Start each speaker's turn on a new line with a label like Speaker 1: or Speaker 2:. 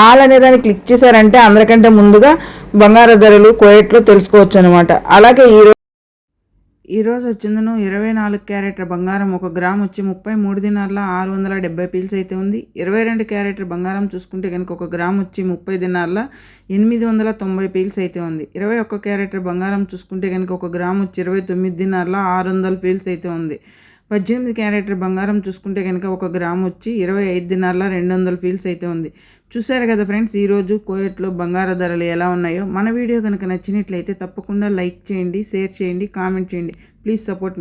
Speaker 1: All అనే దాన్ని click చేశారంటే అందరికంటే ముందుగా బంగారు ధరలు కోయట్లో తెలుసుకోవచ్చు అనమాట అలాగే ఈ ఈరోజు ఈ రోజు వచ్చిందను ఇరవై నాలుగు క్యారెట్ల బంగారం. ఒక గ్రామ్ వచ్చి ముప్పై మూడు దినార్ల ఆరు వందల డెబ్బై పీల్స్ అయితే ఉంది. ఇరవై రెండు క్యారెట్ల బంగారం చూసుకుంటే కనుక ఒక గ్రామ్ వచ్చి ముప్పై దినార్ల ఎనిమిది వందల తొంభై పీల్స్ అయితే ఉంది. ఇరవై ఒక్క క్యారెట్ల బంగారం చూసుకుంటే కనుక ఒక గ్రామ్ వచ్చి ఇరవై తొమ్మిది దినార్ల ఆరు వందల పీల్స్ అయితే ఉంది. పద్దెనిమిది క్యారెట్ల బంగారం చూసుకుంటే కనుక ఒక గ్రామ్ వచ్చి ఇరవై ఐదు దినార్ల రెండు వందల పీల్స్ అయితే ఉంది. చూసారు కదా ఫ్రెండ్స్ ఈరోజు కోయట్లో బంగారు ధరలు ఎలా ఉన్నాయో? మన వీడియో కనుక నచ్చినట్లయితే తప్పకుండా లైక్ చేయండి షేర్ చేయండి కామెంట్ చేయండి. Please support